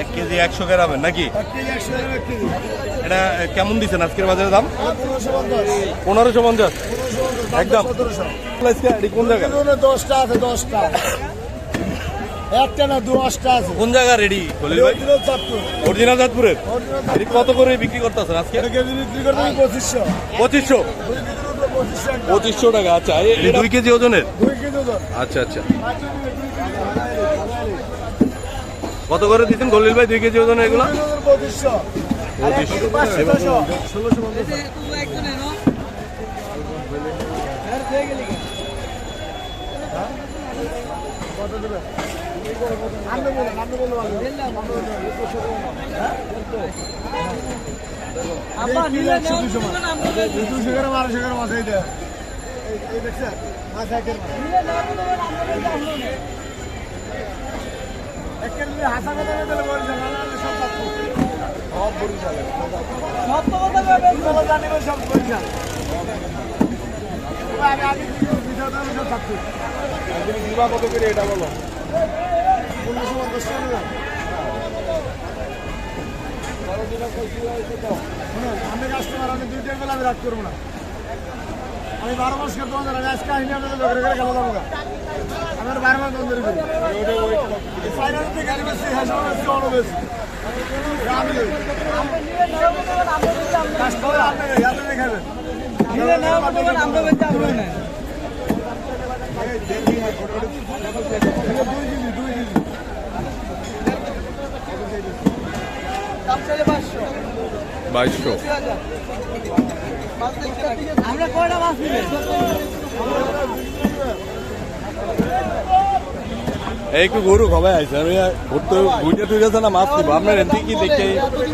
এক কেজি একশো গ্রামের নাকি? এটা কেমন দিচ্ছেন আজকের বাজারের দাম? পনেরোশো পঞ্চাশ। একদম। কোন জায়গা দশটা আছে দশটা। একটা না দশটা আছে। কোন জায়গা রেডি খলিল ভাই? অরিজিনাল জাতপুরের কত করে বিক্রি করতেছেন আজকে? বিক্রি করতে পঁচিশশো। পঁচিশশো? টাকা আচ্ছা দুই কেজি ওজনের? দুই কেজি ওজন। আচ্ছা আচ্ছা। কত করে দিচ্ছেন খলিল ভাই দুই কেজি ওজনের এগুলো? দুই পঞ্চাশ। কত হাসা কথা বলে। পনেরোশো পঞ্চাশ টাকা। আমি কাস্টমার আমি দুই টাকা আমি রাগ করব না। আমি বারো মাস খেতে তোমাদের আমি আজকে আহিনি আপনাদের লোকের ঘরে খেলা যাব আমি আর বারো মাস বন্ধ করি ফাইনাল থেকে আমি বেশি হাসা বেশি অন্য বেশি। আমি বাইশশো। আমরা কয়টা মাছ একটু গরু খবাই আছে আমি ঘুরতে ঘুরতে টুই গেছে না মাছ নিবো। আপনার এদিকে কি দেখে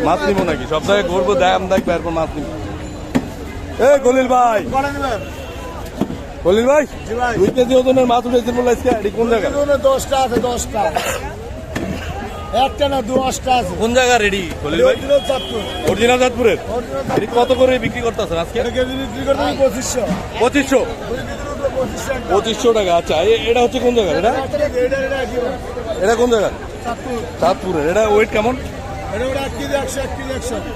মাছ নিবো নাকি? সব জায়গায় ঘুরবো দাম দেখবে এরপর মাছ নিবো। এ গলিল ভাই! গলিল ভাই। দুই কেজি ওজনের মাছ উঠেছেন বলে আজকে কোন জায়গা এখানে দশটা আছে দশটা। একটা না আছে। কোন জায়গা রেডি ভাই? অরিজিনাল কত করে বিক্রি করতেছেন আজকে? বিক্রি করতে পঁচিশশো। পঁচিশশো? পঁচিশশো। টাকা আচ্ছা। এটা হচ্ছে কোন জায়গা? এটা? কোন জায়গা? চাঁদপুরের। এটা ওয়েট কেমন?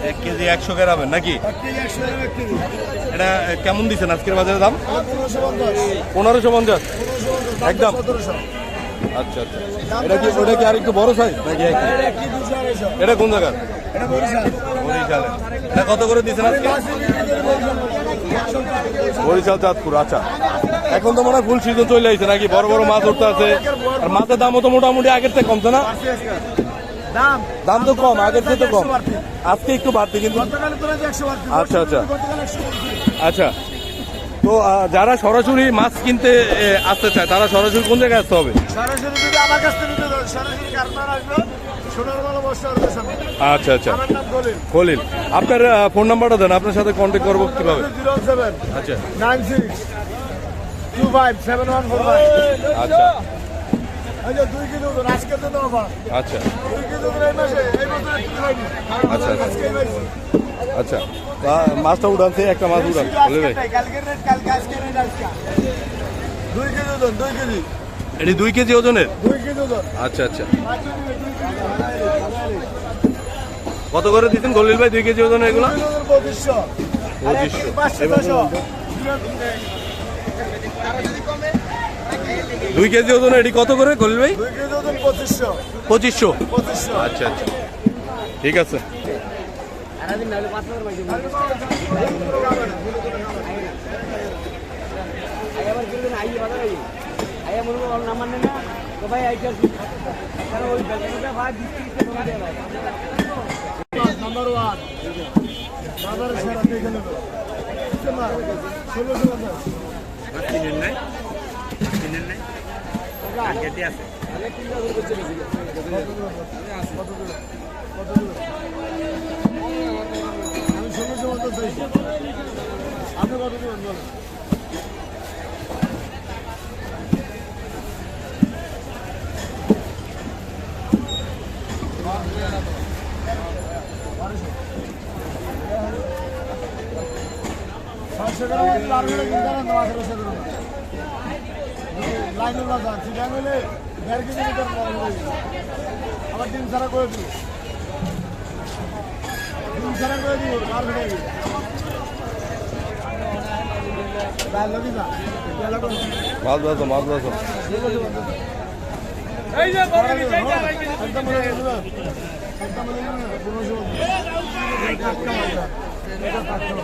এক কেজি একশো গ্রামের নাকি? এটা কেমন দিচ্ছেন আজকের বাজারের দাম? পনেরোশো পঞ্চাশ। একদম। আচ্ছা আচ্ছা। এটা কি ওটা কি আর একটু বড় সাইজ নাকি এটা কোন জায়গা এটা বরিশালে। এটা কত করে দিচ্ছেন আজকে? বরিশাল। চাঁদপুর আচ্ছা। এখন তো মনে হয় ফুল সিজন চলে আসছে নাকি? বড় বড় মাছ উঠতে আছে। আর মাছের দামও তো মোটামুটি আগের থেকে কমছে না? দাম। তো কম আগের থেকে তো কম। আজকে একটু বাড়তি কিন্তু। আচ্ছা, আচ্ছা। আচ্ছা। তো যারা সরাসরি মাছ কিনতে আসতে চায় তারা সরাসরি কোন জায়গায় আসতে হবে? সরাসরি যদি আমার কাছ থেকে সরাসরি কারখানা আসবে সোনার মালা বস্তা আসবে সামনে। আচ্ছা আচ্ছা। খলিল। আপনার ফোন নাম্বারটা দেন আপনার সাথে কন্ট্যাক্ট করব কীভাবে? আচ্ছা। Nine six two five seven one four five. আচ্ছা। আচ্ছা। দেওয়া পার আচ্ছা ওজন আচ্ছা, আচ্ছা। আচ্ছা মাছটা উঠানছে একটা মাছ শুধু খলিল ভাই দুই কেজি ওজন দুই কেজি। এটি দুই কেজি ওজনের? দুই কেজি ওজন। আচ্ছা আচ্ছা। আচ্ছা, কত করে দিচ্ছেন খলিল ভাই দুই কেজি ওজনের এগুলো? দুই কেজি ওজন পঁচিশশো। আর এক পঁচিশশো। কেজি পাঁচশো ছশো। দুই কেজি ওজনের এটি কত করে খলিল ভাই দুই কেজি ওজন পঁচিশশো পঁচিশশো পঁচিশশো আচ্ছা আচ্ছা ঠিক আছে নাম্বার ওয়ান বাজারে সেরা ষোলোশো পঞ্চাশ চাইছি আপনি কত দেবেন বলেন ছয়শো গ্রাম আছে, আর হলে কিন্তু দাঁড়ান না, ডিম ছাড়া করে দিব এই যে বড় কি চাই যা ডাল মাছ বাসো মাছ বাসো একদম বলে দিবা একদম বলে দিবা কোনো সময় টাটকা মাছ এটা টাটকা পরে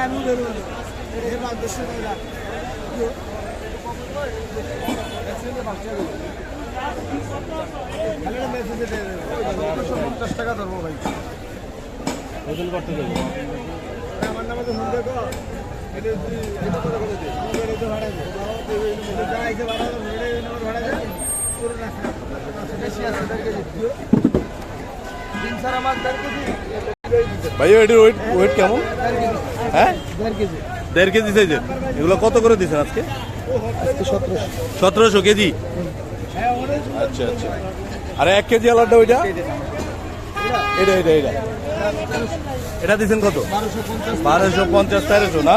আমি ধরবো ধরবো ভাই ওজন করতে দেবো ভাইয়া এটির ওয়েট ওয়েট কেমন? হ্যাঁ? দেড় কেজি। সাইজের এগুলো কত করে দিচ্ছেন আজকে? সতেরোশো। সতেরোশো কেজি? হ্যাঁ আচ্ছা আচ্ছা। আর এক কেজি আলাদা ওইটা? এটা এটা এটা। এটা দিচ্ছেন কত? বারোশো পঞ্চাশ তেরোশো না?